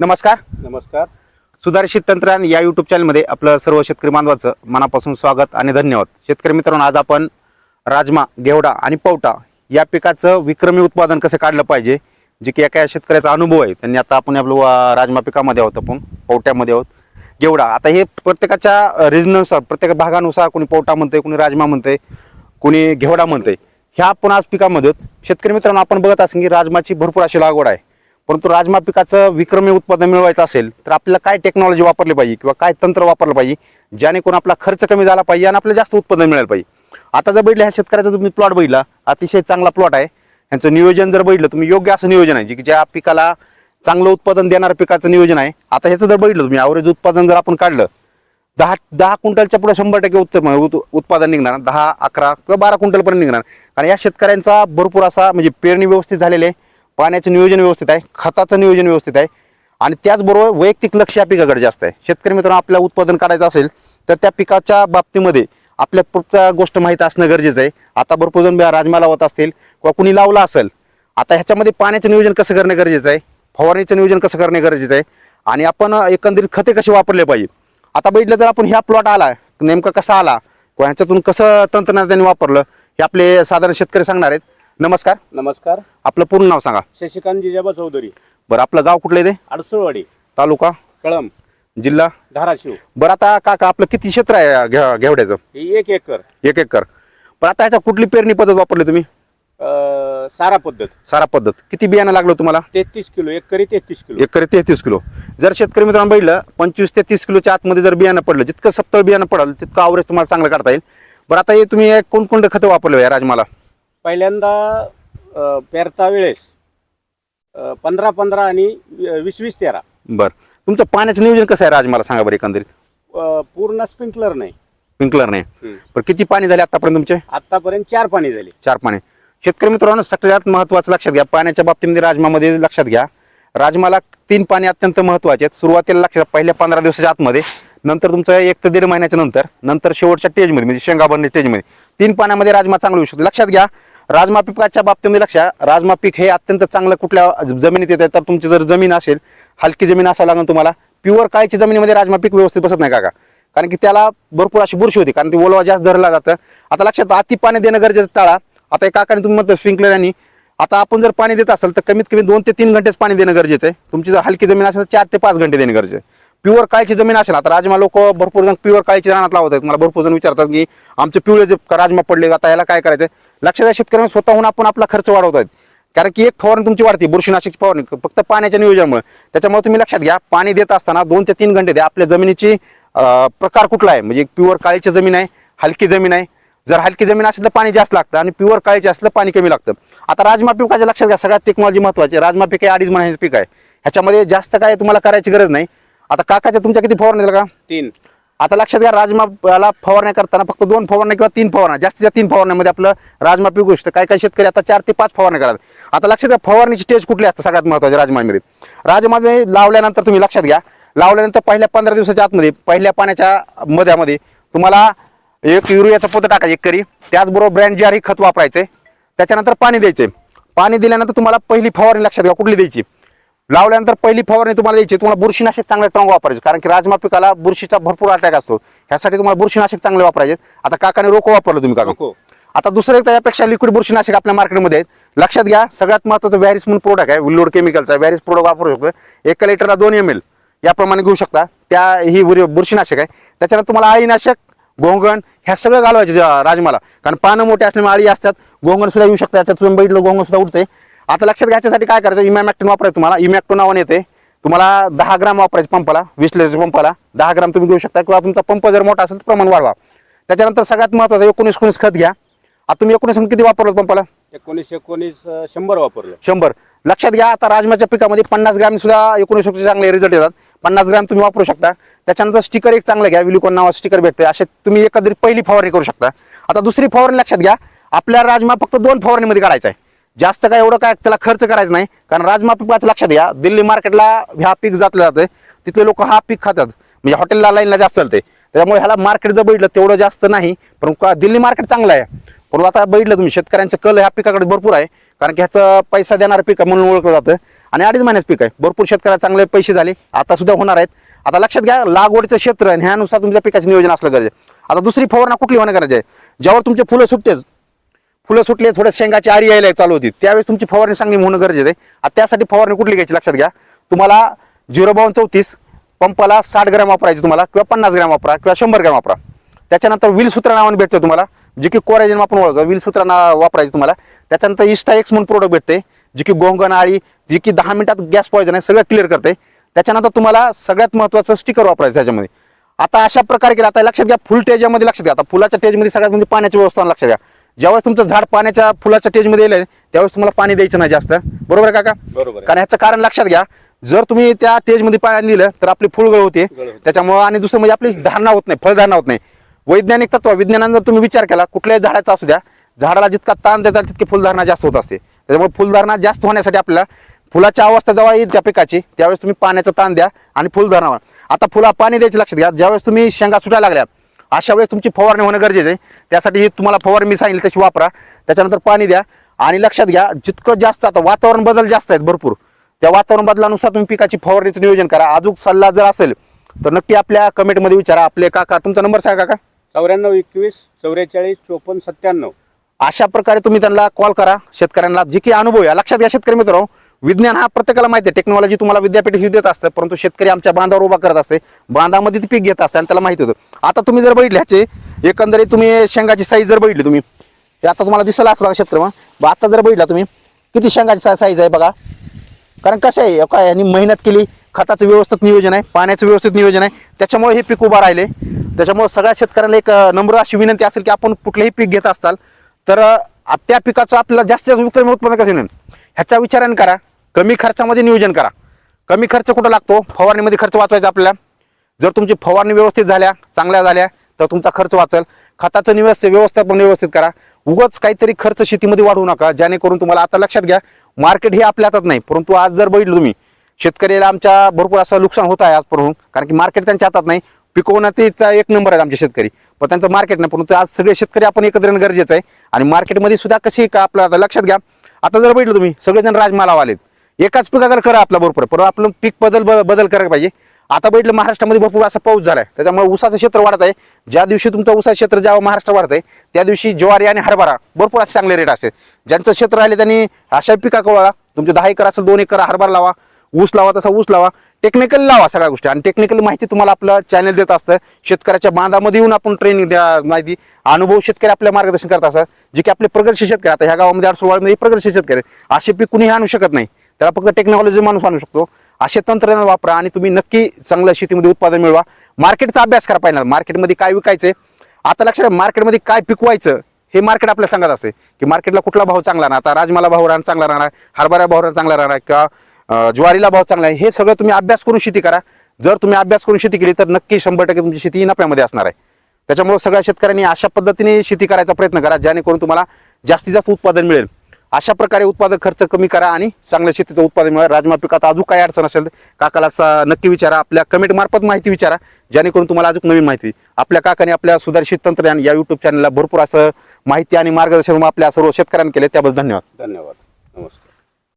नमस्कार. नमस्कार. सुधारित तंत्रज्ञान या युट्यूब चॅनलमध्ये आपलं सर्व शेतकरी बांधवाचं मनापासून स्वागत आणि धन्यवाद. शेतकरी मित्रांनो आज आपण राजमा घेवडा आणि पवटा या पिकाचं विक्रमी उत्पादन कसं काढलं पाहिजे जे की एका शेतकऱ्याचा अनुभव आहे. त्यांनी आता आपण आपलं राजमा पिकामध्ये आहोत आपण पवट्यामध्ये आहोत. घेवडा आता हे प्रत्येकाच्या रिजनुसार प्रत्येक भागानुसार कोणी पवटा म्हणतंय कोणी राजमा म्हणतंय कोणी घेवडा म्हणतंय. ह्या आपण आज पिकामध्ये. शेतकरी मित्रांनो आपण बघत असेल की राजमाची भरपूर अशी लागवड आहे. परंतु राजमा पिकाचं विक्रमी उत्पादन मिळवायचं असेल तर आपल्याला काय टेक्नॉलॉजी वापरली पाहिजे किंवा काय तंत्र वापरलं पाहिजे जेणेकरून आपला खर्च कमी झाला पाहिजे आणि आपल्याला जास्त उत्पादन मिळालं पाहिजे. आता जर बघितलं ह्या शेतकऱ्याचा तुम्ही प्लॉट बघितला अतिशय चांगला प्लॉट आहे. ह्यांचं नियोजन जर बघितलं तुम्ही योग्य असं नियोजन आहे जे की ज्या पिकाला चांगलं उत्पादन देणाऱ्या पिकाचं नियोजन आहे. आता ह्याचं जर बघितलं तुम्ही ॲव्हरेज उत्पादन जर आपण काढलं दहा दहा क्विंटलच्या पुढे शंभर टक्के उत्तर उत- उत्पादन निघणार दहा अकरा किंवा बारा क्विंटलपर्यंत निघणार. कारण या शेतकऱ्यांचा भरपूर असा म्हणजे पेरणी व्यवस्थित झालेली आहे. पाण्याचं नियोजन व्यवस्थित आहे खताचं नियोजन व्यवस्थित आहे. आणि त्याचबरोबर वैयक्तिक लक्ष या पिकाकडे जास्त आहे. शेतकरी मित्रांनो आपल्याला उत्पादन काढायचं असेल तर त्या पिकाच्या बाबतीमध्ये आपल्या पुरत्या गोष्ट माहीत असणं गरजेचं आहे. आता भरपूर जण राजमा लावत असतील किंवा कुणी लावला असेल आता ह्याच्यामध्ये पाण्याचं नियोजन कसं करणं गरजेचं आहे? फवारणीचं नियोजन कसं करणे गरजेचं आहे? आणि आपण एकंदरीत खते कसे वापरले पाहिजे? आता बघितलं तर आपण ह्या प्लॉट आला नेमका कसा आला? किंवा ह्याच्यातून कसं तंत्रज्ञान त्यांनी वापरलं? हे आपले साधारण शेतकरी सांगणार आहेत. नमस्कार. नमस्कार. आपलं पूर्ण नाव सांगा. शशिकांत जिजाबा चौधरी. बरं आपलं गाव कुठलं आहे ते? अडसुळवाडी तालुका? कळम जिल्हा? धाराशिव. बरं आता काका आपलं किती क्षेत्र आहे घेवड्याचं? ही एक एकर. एक एकर. बरं आता ह्याच्या कुठली पेरणी पद्धत वापरली तुम्ही? अं, सारा पद्धत. सारा पद्धत. किती बियाणं लागलं तुम्हाला? तेहतीस किलो एकरी तेहतीस किलो. एकरी तेहतीस किलो. जर शेतकरी मित्रांनो बघितलं पंचवीस ते तीस किलोच्या आतमध्ये जर बियाणं पडलं जितकं सत्तर बियाणं पडलं तितकं आवरेज तुम्हाला चांगलं काढता येईल. बरं आता हे तुम्ही कोणकोणते खतं वापरले या राजमाला? पहिल्यांदा पेरता वेळेस पंधरा पंधरा आणि वीस वीस तेरा. बरं. तुमचं पाण्याचं नियोजन कसं आहे राजमाला? सांगा बरं एकंदरीत. अं, पूर्ण स्प्रिंकलर नाही. स्प्रिंकलर नाही. बरं किती पाणी झाले आतापर्यंत तुमचे? आतापर्यंत चार पाणी झाले. चार पाणी. शेतकरी मित्रांनो सगळ्यात महत्त्वाचं लक्षात घ्या. पाण्याच्या बाबतीमध्ये राजमामध्ये लक्षात घ्या. राजमाला तीन पाणी अत्यंत महत्त्वाचे आहेत. सुरुवातीला लक्षात पहिल्या पंधरा दिवसाच्या आतमध्ये. नंतर तुमचं एक ते दीड महिन्याच्या नंतर. नंतर शेवटच्या स्टेजमध्ये म्हणजे शेंगा बनणे स्टेजमध्ये तीन पाण्यामध्ये राजमा चांगलं होऊ शकतो. लक्षात घ्या. राजमा पिकाच्या बाबतीमध्ये लक्षात राजमा पीक हे अत्यंत चांगलं कुठल्या जमिनीत येते तर तुमची जर जमीन असेल हलकी जमीन असायला लागेल तुम्हाला प्युअर काळीच्या जमिनीमध्ये राजमा पीक व्यवस्थित बसत नाही काका. कारण की त्याला भरपूर अशी बुरशी होती कारण ती ओलवा जास्त धरला जातं. आता लक्षात अति पाणी देणं गरजेचं टाळा. आता एक काकाने तुम्ही म्हणतो स्प्रिंकलर आणि आता आपण जर पाणी देत असेल तर कमीत कमी दोन ते तीन घंटेच पाणी देणं गरजेचं आहे. तुमची जर हलकी जमीन असेल तर चार ते पाच घंटे देणं गरजेचं आहे. प्युअर काळीची जमीन असेल आता राजमा लोक भरपूर जण प्युअर काळीची रानात लावत आहेत. मला भरपूर जण विचारतात की आमचे पिवळे जे राजमा पडले आता याला काय करायचं लक्षात शेतकऱ्यांना स्वतःहून आपण आपला खर्च वाढवत आहेत. कारण की एक फवारणी तुमची वाढते बुरशीनाशकची फवारणी फक्त पाण्याच्या नियोजनामुळे. त्याच्यामुळे तुम्ही लक्षात घ्या पाणी देत असताना दोन ते तीन घंटे द्या. आपल्या जमिनीची प्रकार कुठला आहे? म्हणजे प्युअर काळीची जमीन आहे हलकी जमीन आहे. जर हलकी जमीन असेल तर पाणी जास्त लागतं आणि प्युअर काळीची असलं पाणी कमी लागतं. आता राजमा पिकाच्या लक्षात घ्या सगळ्यात टेक्नॉलॉजी महत्वाची राजमा पीक आहे अडीच महिन्याचं पीक आहे. ह्याच्यामध्ये जास्त काय तुम्हाला करायची गरज नाही. आता काकाच्या तुमच्या किती फवारणी का तीन. आता लक्षात घ्या राजमाला फवारण्या करताना फक्त दोन फवारण्या किंवा तीन फवारण्या जास्तीच्या तीन फवारण्यामध्ये आपलं राजमा पिकू शकतं काही काही शेतकरी आता चार ते पाच फवारण्या करतात. आता लक्षात घ्या फवारणीची स्टेज कुठली असते सगळ्यात महत्वाची राजमामध्ये राजमामध्ये लावल्यानंतर तुम्ही लक्षात घ्या लावल्यानंतर पहिल्या पंधरा दिवसाच्या आतमध्ये पहिल्या पाण्याच्या मध्यामध्ये तुम्हाला एक युरियाचं पोतं टाकायचं एक करी. त्याचबरोबर ब्रँड जी आहे खत वापरायचे त्याच्यानंतर पाणी द्यायचे. पाणी दिल्यानंतर तुम्हाला पहिली फवारणी लक्षात घ्या कुठली द्यायची? लावल्यानंतर पहिली फवारणी तुम्हाला द्यायची तुम्हाला बुरशीनाशक चांगलं स्ट्रॉंग वापरायचे. कारण की राजमा पिकाला बुरशीचा भरपूर अटॅक असतो. ह्यासाठी तुम्हाला बुरशीनाशक चांगले वापरायचे. आता काकाने रोको वापरलं तुम्ही काका. रोको. आता दुसरं एक त्याच्यापेक्षा लिक्विड बुरशीनाशक आपल्या मार्केटमध्ये आहेत. लक्षात घ्या सगळ्यात महत्त्वाचं व्हॅरिस म्हणून प्रोडक्ट आहे. विल्लोड केमिकलचा व्हॅरिस प्रोडक्ट वापरू शकतो. एका लिटरला दोन एम एल याप्रमाणे घेऊ शकता. त्या ही बुर- बुरशीनाशक आहे. त्याच्यानंतर तुम्हाला अळीनाशक गोंगण ह्या सगळं घालवायचे राजमाला. कारण पानं मोठे असल्यामुळे अळी असतात. गोंगण सुद्धा येऊ शकतं. याच्यात तुम्ही बघितलं गोंगण सुद्धा उडते. आता लक्षात घ्यायच्यासाठी काय करायचं? इमॅमॅक्टिन वापरायचं तुम्हाला. इमॅक्टो नावाने येते. तुम्हाला दहा ग्राम वापरायचं पंपाला वीस लिटरच्या पंपाला. दहा ग्राम तुम्ही घेऊ शकता. किंवा तुमचा पंप जर मोठा असेल तर प्रमाण वाढवा. त्याच्यानंतर सगळ्यात महत्त्वाचं एकोणीस एकोणीस खत घ्या. आता तुम्ही एकोणीस किती वापरलं पंपाला? एकोणीस एकोणीस शंभर वापरलं. शंभर. लक्षात घ्या आता राजमाच्या पिकामध्ये पन्नास ग्रॅम सुद्धा एकोणीस चांगले रिझल्ट येतात. पन्नास ग्रॅम तुम्ही वापरू शकता. त्याच्यानंतर स्टिकर एक चांगलं घ्या. विलिकॉन नावा स्टिकर भेटते असे तुम्ही एकत्रित पहिली फवारणी करू शकता. आता दुसरी फवारणी लक्षात घ्या. आपल्या राजमा फक्त दोन फवारणीमध्ये काढायचा आहे. जास्त काय एवढं काय त्याला खर्च करायचा नाही. कारण राजमा पिकाचं लक्षात घ्या दिल्ली मार्केटला ह्या पीक जातलं जातं तिथले लोक हा पीक खातात. म्हणजे हॉटेलला लाईनला जास्त चालते त्याच्यामुळे ह्याला मार्केट जर बघितलं तेवढं जास्त नाही पण का- दिल्ली मार्केट चांगलं आहे. पण आता बघितलं तुम्ही शेतकऱ्यांचं कल ह्या पिकाकडे भरपूर आहे. कारण की ह्याचं पैसा देणारं पीक आहे म्हणून ओळखलं जातं. आणि अडीच महिन्याचं पीक आहे. भरपूर शेतकऱ्याला चांगले पैसे झाले. आता सुद्धा होणार आहेत. आता लक्षात घ्या लागवडीचं क्षेत्र आणि ह्यानुसार तुमच्या पिकाचं नियोजन असलं गरजे आता दुसरी फवारणा कुठली होणं गरजे आहे? ज्यावर तुमचे फुलं सुटतेच फुलं सुटले थोडं शेंगाची आरी यायला चालू होती. त्यावेळेस तुमची फवारणी चांगली होणं गरजेचं आहे. आता त्यासाठी फवारणी कुठली घ्यायची लक्षात घ्या. तुम्हाला झिरो बावन चौतीस पंपाला साठ ग्रॅम वापरायचे तुम्हाला किंवा पन्नास ग्रॅम वापरा किंवा शंभर ग्रॅम वापरा. त्याच्यानंतर विलसूत्र नावाने भेटतं तुम्हाला जे की कोरायजन आपण ओळखतो. विलसूत्र ना वापरायचं तुम्हाला. त्याच्यानंतर इस्टा एक्स म्हणून प्रोडक्ट भेटते जे की गोंगण आळी जे की दहा मिनिटात गॅस पॉयझन आहे सगळं क्लिअर करते त्याच्यानंतर तुम्हाला सगळ्यात महत्त्वाचं स्टिकर वापरायचं त्याच्यामध्ये. आता अशा प्रकारे केलं. आता लक्षात घ्या फुल टेजमध्ये लक्षात घ्या. आता फुलाच्या टेजमध्ये सगळ्यात म्हणजे पाण्याची व्यवस्था लक्षात घ्या. ज्यावेळेस तुमचं झाड पाण्याच्या फुलाच्या टेजमध्ये येईल त्यावेळेस तुम्हाला पाणी द्यायचं नाही जास्त बरोबर आहे काका बरोबर. कारण ह्याचं कारण लक्षात घ्या जर तुम्ही त्या टेजमध्ये पाणी दिलं तर आपली फुलगळ होते. त्याच्यामुळे आणि दुसरं म्हणजे आपली धारणा होत नाही फळधारणा होत नाही वैज्ञानिक तत्व विज्ञानाने जर तुम्ही विचार केला कुठल्याही झाडाचा असू द्या झाडाला जितका ताण देतात तितकी फुलधारणा जास्त होत असते त्याच्यामुळे फुलधारणा जास्त होण्यासाठी आपल्याला फुलाची अवस्था जेव्हा येईल त्या पिकाची त्यावेळेस तुम्ही पाण्याचा ताण द्या आणि फुलधारणा. आता फुला पाणी द्यायचं लक्षात घ्या ज्यावेळेस तुम्ही शेंगा सुटायला लागल्या अशा वेळेस तुमची फवारणी होणं गरजेचं आहे. त्यासाठी ही तुम्हाला फवारणी मी सांगितली तशी वापरा. त्याच्यानंतर पाणी द्या. आणि लक्षात घ्या जितकं जास्त आता वातावरण बदल जास्त आहेत भरपूर. त्या वातावरण बदलानुसार तुम्ही पिकाची फवारणीचं नियोजन करा. अजून सल्ला जर असेल तर नक्की आपल्या कमेंटमध्ये विचारा. आपले काका तुमचा नंबर सांगा काका. चौऱ्याण्णव एकवीस चौवेचाळीस चोपन्न सत्त्याण्णव. अशा प्रकारे तुम्ही त्यांना कॉल करा. शेतकऱ्यांना जे की अनुभव आहे. लक्षात घ्या शेतकरी मित्र विज्ञान हा प्रत्येकाला माहिती आहे. टेक्नॉलॉजी तुम्हाला विद्यापीठ ही देत असतं परंतु शेतकरी आमच्या बांधावर उभा करत असते. बांधामध्ये ते पीक घेत असते आणि त्याला माहिती होतं. आता तुम्ही जर बघितले ह्याचे एकंदरीत तुम्ही शेंगाची साईज जर बघितली तुम्ही ते आता तुम्हाला दिसलं असं बघा शेतकरी मग. आता जर बघितला तुम्ही किती शेंगाची साईज आहे बघा. कारण कसं आहे काय यांनी मेहनत केली खताचं व्यवस्थित नियोजन आहे पाण्याचं व्यवस्थित नियोजन आहे. त्याच्यामुळे हे पीक उभा राहिले. त्याच्यामुळे सगळ्या शेतकऱ्यांना एक नम्र अशी विनंती असेल की आपण कुठलंही पीक घेत असताल तर त्या पिकाचं आपल्याला जास्तीत जास्त विक्रमी उत्पन्न कसं नाही ह्याचा विचाराने करा. कमी खर्चामध्ये नियोजन करा. कमी खर्च कुठं लागतो? फवारणीमध्ये खर्च वाचवायचा आपल्याला. जर तुमची फवारणी व्यवस्थित झाल्या चांगल्या झाल्या तर तुमचा खर्च वाचेल. खताचं व्यवस्थित व्यवस्थापन व्यवस्थित करा. उगाच काहीतरी खर्च शेतीमध्ये वाढवू नका जेणेकरून तुम्हाला आता लक्षात घ्या मार्केट हे आपल्या हातात नाही. परंतु आज जर बघितलं तुम्ही शेतकऱ्याला आमच्या भरपूर असं नुकसान होत आहे आजपर्यंत कारण की मार्केट त्यांच्या हातात नाही. पिकवण्याचा एक नंबर आहे आमचे शेतकरी. पण त्यांचं मार्केट नाही परंतु आज सगळे शेतकरी आपण एकत्र येणं गरजेचं आहे. आणि मार्केटमध्ये सुद्धा कशी का आपलं आता लक्षात घ्या. आता जर बघितलं तुम्ही सगळेजण राजमाला आलेत एकाच पिकाकडे करा आपला भरपूर पण आपलं पीक बदल ब- बदल करायला पाहिजे. आता बघितलं महाराष्ट्रामध्ये भरपूर असा पाऊस झालाय. त्याच्यामुळे ऊसाचं क्षेत्र वाढत आहे. ज्या दिवशी तुमचं ऊसाचं क्षेत्र जेव्हा महाराष्ट्र वाढत आहे त्या दिवशी ज्वारी आणि हरभरा भरपूर असे चांगले रेट असते ज्यांचं क्षेत्र राहिले त्यांनी अशा पिका वळा. तुमचे दहा एकर असेल दोन एकर हरभरा लावा ऊस लावा तसा ऊस लावा. टेक्निकल लावा सगळ्या गोष्टी. आणि टेक्निकल माहिती तुम्हाला आपलं चॅनल देत असतं. शेतकऱ्याच्या बांधामध्ये येऊन आपण ट्रेनिंग द्या माहिती. अनुभव शेतकरी आपल्या मार्गदर्शन करत असतात. जे की आपले प्रगतशील शेतकरी. आता ह्या गावामध्ये अडसोळवाडीमध्ये प्रगतशील शेतकरी. असे पीक कुणीही आणू शकत नाही. त्याला फक्त टेक्नॉलॉजी माणूस आणू शकतो. असे तंत्रज्ञान वापरा आणि तुम्ही नक्की चांगल्या शेतीमध्ये उत्पादन मिळवा. मार्केटचा अभ्यास करा पाहिजे मार्केटमध्ये काय विकायचं आता लक्षात मार्केटमध्ये काय पिकवायचं हे मार्केट आपल्याला सांगत असते की मार्केटला कुठला भाव चांगला राहणार? आता राजमाला भाव राहणार चांगला राहणार. हरभरा भाव चांगला राहणार. किंवा ज्वारीला भाव चांगला आहे. हे सगळं तुम्ही अभ्यास करून शेती करा. जर तुम्ही अभ्यास करून शेती केली तर नक्की शंभर टक्के तुमची शेती ही नफ्यामध्ये असणार आहे. त्याच्यामुळे सगळ्या शेतकऱ्यांनी अशा पद्धतीने शेती करायचा प्रयत्न करा जेणेकरून तुम्हाला जास्तीत जास्त उत्पादन मिळेल. अशा प्रकारे उत्पादक खर्च कमी करा आणि चांगल्या शेतीचं उत्पादन मिळा राजमा पिकात अजून काय अडचण असेल तर काकाला नक्की विचारा. आपल्या कमेंट मार्फत माहिती विचारा. जेणेकरून तुम्हाला अजून नवीन माहिती आपल्या काकाने आपल्या सुधारित तंत्रज्ञान या युट्यूब चॅनलला भरपूर असं माहिती आणि मार्गदर्शन आपल्या सर्व शेतकऱ्यांनी केले. त्याबद्दल धन्यवाद. धन्यवाद. नमस्कार.